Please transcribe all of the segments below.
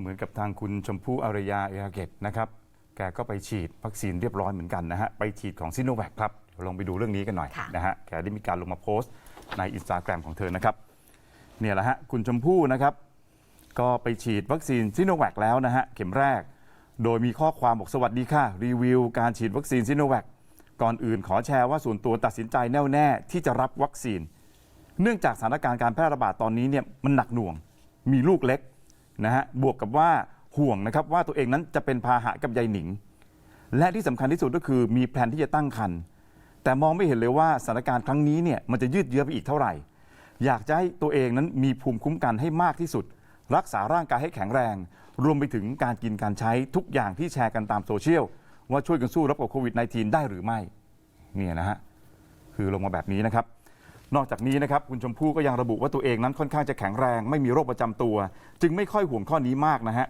เหมือนกับทางคุณชมพู่อารยาเอราเกตนะครับ แกก็ไปฉีดวัคซีนเรียบร้อยเหมือนกันนะฮะ ไปฉีดของซิโนแวคครับเดี๋ยวลองไปดูเรื่องนี้กันหน่อยค่ะนะฮะ แกได้มีการลงมาโพสต์ในอินสตาแกรมของเธอนะครับ เนี่ยแหละฮะ คุณชมพู่นะครับ ก็ไปฉีดวัคซีนซิโนแวคแล้วนะฮะ เข็มแรก โดยมีข้อความบอกสวัสดีค่ะ รีวิว การฉีดวัคซีนซิโนแวค ก่อนอื่นขอแชร์ว่าส่วนตัวตัดสินใจแน่วแน่ที่จะรับวัคซีน เนื่องจากสถานการณ์การแพร่ระบาดตอนนี้เนี่ยมันหนักหน่วง มีลูกเล็ก นะฮะบวกกับว่าห่วงนะครับว่าตัวเองนั้นจะเป็นพาหะกับยายหนิง และที่สำคัญที่สุดก็คือมีแผนที่จะตั้งครรภ์แต่มองไม่เห็นเลยว่าสถานการณ์ครั้งนี้เนี่ยมันจะยืดเยื้อไปอีกเท่าไหร่ อยากจะให้ตัวเองนั้นมีภูมิคุ้มกันให้มากที่สุด รักษาร่างกายให้แข็งแรง รวมไปถึงการกินการใช้ทุกอย่างที่แชร์กันตามโซเชียลว่าช่วยกันสู้รับกับโควิด -19 ได้หรือไม่เนี่ยนะฮะคือลงมาแบบนี้นะครับ นอกจากนี้นะครับคุณชมพู่ก็ยังระบุว่าตัวเองนั้นค่อนข้างจะแข็งแรง ไม่มีโรคประจำตัว จึงไม่ค่อยห่วงข้อนี้มากนะฮะ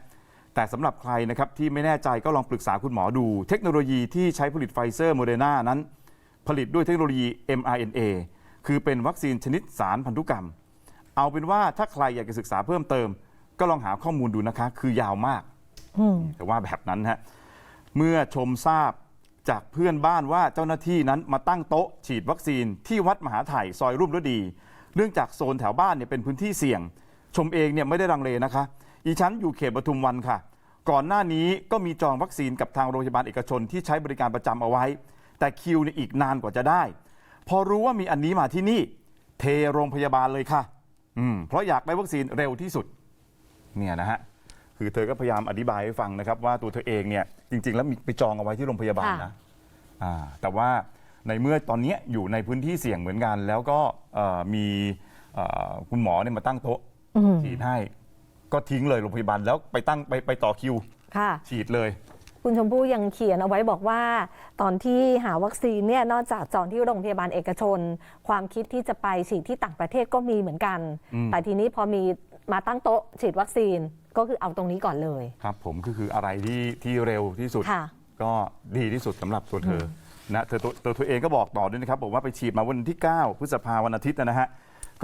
แต่สำหรับใครนะครับที่ไม่แน่ใจก็ลองปรึกษาคุณหมอดู เทคโนโลยีที่ใช้ผลิตไฟเซอร์โมเดอร์นานั้น ผลิตด้วยเทคโนโลยี mRNA คือเป็นวัคซีนชนิดสารพันธุกรรม เอาเป็นว่าถ้าใครอยากจะศึกษาเพิ่มเติม ก็ลองหาข้อมูลดูนะคะ คือยาวมากอืมแต่ว่าแบบนั้นฮะเมื่อชมทราบ จากเพื่อนบ้านว่าเจ้าหน้าที่นั้นมาตั้งโต๊ะฉีดวัคซีนที่วัดมหาไถ่ซอยรุ่มฤดี เนื่องจากโซนแถวบ้านเนี่ยเป็นพื้นที่เสี่ยง ชมเองเนี่ยไม่ได้รังเลนะคะ อีชั้นอยู่เขตปทุมวันค่ะ ก่อนหน้านี้ก็มีจองวัคซีนกับทางโรงพยาบาลเอกชนที่ใช้บริการประจำเอาไว้ แต่คิวเนี่ยอีกนานกว่าจะได้ พอรู้ว่ามีอันนี้มาที่นี่ เทโรงพยาบาลเลยค่ะ อืมเพราะอยากได้วัคซีนเร็วที่สุด เนี่ยนะฮะ คือเธอก็พยายามอธิบายให้ฟังนะครับ ว่าตัวเธอเองเนี่ยจริง ๆ แล้วมีไปจองเอาไว้ที่โรงพยาบาลนะค่ะอ่าแต่ว่าในเมื่อตอนเนี้ยอยู่ในพื้นที่เสี่ยงเหมือนกัน แล้วก็เอ่อมีเอ่อคุณหมอเนี่ยมาตั้งโต๊ะอืมฉีดให้ก็ทิ้งเลยโรงพยาบาลแล้วไปตั้งไปไปต่อคิว ค่ะ ฉีดเลย คุณชมพู่ยังเขียนเอาไว้บอกว่า ตอนที่หาวัคซีนเนี่ยนอกจากจองที่โรงพยาบาลเอกชน ความคิดที่จะไปฉีดที่ต่างประเทศก็มีเหมือนกันอืมแต่ทีนี้พอมีมาตั้งโต๊ะฉีดวัคซีน ก็คือเอาตรงนี้ก่อนเลย ครับผมก็คืออะไรที่ที่เร็วที่สุด ค่ะ ก็ดีที่สุดสำหรับตัวเธออนะเธอตัวตัวเธอเองก็บอกต่อด้วยนะครับบอกว่าไปฉีดมาวันที่ 9 พฤษภาวันอาทิตย์นะฮะ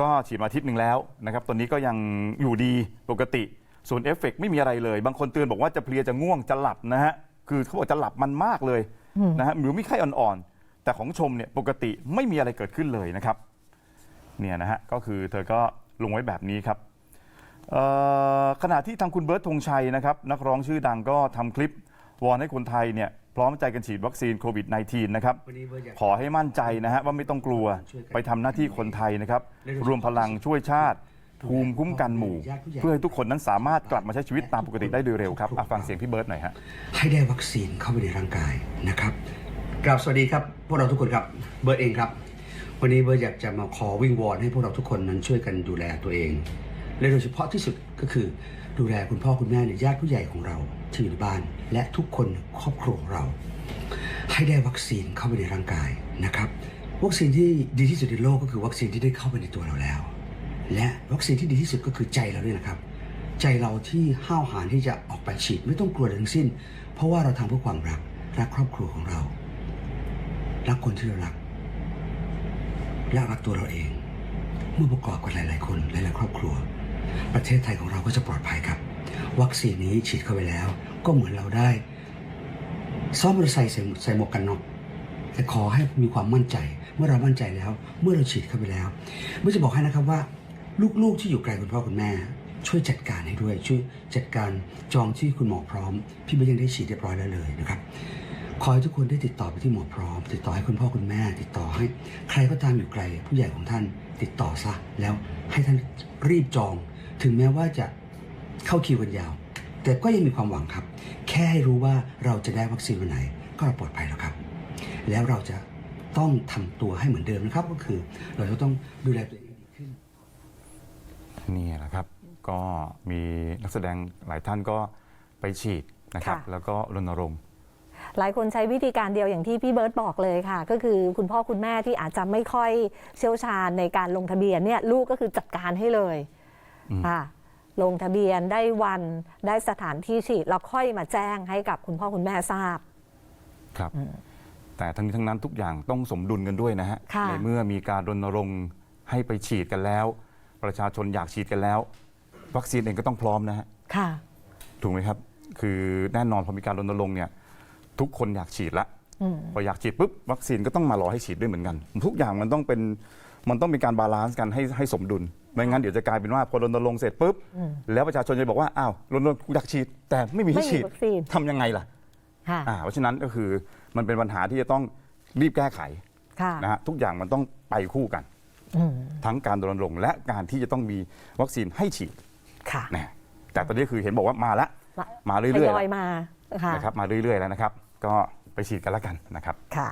ก็ฉีดมาอาทิตย์หนึ่งแล้วนะครับตอนนี้ก็ยังอยู่ดีปกติ ส่วนเอฟเฟกต์ไม่มีอะไรเลย บางคนเตือนบอกว่าจะเพลียจะง่วงจะหลับนะฮะคือเขาบอกจะหลับมันมากเลยนะฮะหรือมีไข้อ่อนๆ แต่ของชมเนี่ยปกติไม่มีอะไรเกิดขึ้นเลยนะครับเนี่ยนะฮะก็คือเธอก็ลงไว้แบบนี้ครับ เอ่อขณะที่ทางคุณเบิร์ตธงชัยนะครับนักร้องชื่อดังก็ทำคลิปวอนให้คนไทยเนี่ยพร้อมใจกันฉีดวัคซีนโควิด -19 นะครับวันนี้เบิร์ตอยากขอให้มั่นใจนะฮะว่าไม่ต้องกลัวไปทำหน้าที่คนไทยนะครับ รวมพลังช่วยชาติ ภูมิคุ้มกันหมู่ เพื่อให้ทุกคนนั้นสามารถกลับมาใช้ชีวิตตามปกติได้โดยเร็วครับอะฟังเสียงพี่เบิร์ตหน่อยฮะ ให้ได้วัคซีนเข้าไปในร่างกายนะครับกราบสวัสดีครับ พวกเราทุกคนครับเบิร์ตเองครับ วันนี้เบิร์ตอยากจะมาขอวิงวอนให้พวกเราทุกคนนั้นช่วยกันดูแลตัวเอง และโดยเฉพาะที่สุดก็คือ ดูแลคุณพ่อคุณแม่ในญาติผู้ใหญ่ของเราที่อยู่ในบ้าน และทุกคนครอบครัวของเรา ให้ได้วัคซีนเข้าไปในร่างกายนะครับ วัคซีนที่ดีที่สุดในโลกก็คือวัคซีนที่ได้เข้าไปในตัวเราแล้ว และวัคซีนที่ดีที่สุดก็คือใจเราเนี่ยนะครับ ใจเราที่ห้าวหาญที่จะออกไปฉีดไม่ต้องกลัวทั้งสิ้น เพราะว่าเราทำเพื่อความรักรักครอบครัวของเรา รักคนที่เรารักและรักตัวเราเอง เมื่อประกอบกับหลาย ๆ คนหลายๆค ประเทศไทยของเราก็จะปลอดภัยครับ วัคซีนนี้ฉีดเข้าไปแล้ว ก็เหมือนเราได้ซ้อมมอเตอร์ไซค์ใส่หมวกกันน็อกแต่ขอให้มีความมั่นใจ เมื่อเรามั่นใจแล้ว เมื่อเราฉีดเข้าไปแล้วเมื่อจะบอกให้นะครับว่า ลูกๆที่อยู่ไกลคุณพ่อคุณแม่ ช่วยจัดการให้ด้วย ช่วยจัดการจองที่คุณหมอพร้อม พี่ไม่ยังได้ฉีดเรียบร้อยแล้วเลยนะครับขอให้ทุกคนได้ติดต่อไปที่หมอพร้อม ติดต่อให้คุณพ่อคุณแม่ ติดต่อให้ใครก็ตามอยู่ไกล ผู้ใหญ่ของท่านติดต่อซะแล้วให้ท่านรีบจอง ถึงแม้ว่าจะเข้าคิวกันยาว แต่ก็ยังมีความหวังครับ แค่ให้รู้ว่าเราจะได้วัคซีนวันไหน ก็เราปลอดภัยแล้วครับ แล้วเราจะต้องทำตัวให้เหมือนเดิมนะครับ ก็คือ เราจะต้องดูแลตัวเองให้ดีขึ้นนี่แหละครับ ก็มีนักแสดงหลายท่านก็ไปฉีดนะครับค่ะแล้วก็รณรงค์หลายคนใช้วิธีการเดียวอย่างที่พี่เบิร์ตบอกเลยค่ะ ก็คือคุณพ่อคุณแม่ที่อาจจะไม่ค่อยเชี่ยวชาญในการลงทะเบียนเนี่ยลูกก็คือจัดการให้เลย อืมค่ะลงทะเบียนได้วันได้สถานที่ฉีดแล้วค่อยมาแจ้งให้กับคุณพ่อคุณแม่ทราบ ครับ แต่ทั้งนี้ทั้งนั้นทุกอย่างต้องสมดุลกันด้วยนะฮะค่ะ ในเมื่อมีการรณรงค์ให้ไปฉีดกันแล้ว ประชาชนอยากฉีดกันแล้ว วัคซีนเองก็ต้องพร้อมนะฮะ ค่ะ ถูกไหมครับ คือแน่นอนพอมีการรณรงค์เนี่ยทุกคนอยากฉีดละอืมพออยากฉีดปุ๊บวัคซีนก็ต้องมารอให้ฉีดด้วยเหมือนกัน ทุกอย่างมันต้องเป็น มันต้องมีการบาลานซ์กันให้ให้สมดุล ไม่งั้นเดี๋ยวจะกลายเป็นว่าพอรณรงค์เสร็จปุ๊บ แล้วประชาชนจะบอกว่า อ้าวรณรงค์กูอยากฉีด แต่ไม่มีให้ไม่มีฉีดวัคซีน ทำยังไงล่ะค่ะอ่าเพราะฉะนั้นก็คือมันเป็นปัญหาที่จะต้องรีบแก้ไขค่ะนะฮะทุกอย่างมันต้องไปคู่กัน อืมทั้งการรณรงค์และการที่จะต้องมีวัคซีนให้ฉีดค่ะนะแต่ตอนนี้คือเห็นบอกว่ามาละมามาเรื่อยทๆยแล้วอยมาค่ะนะครับมาเรื่อยๆแล้วนะครับ ก็ไปฉีดกันแล้วกันนะครับ ค่ะ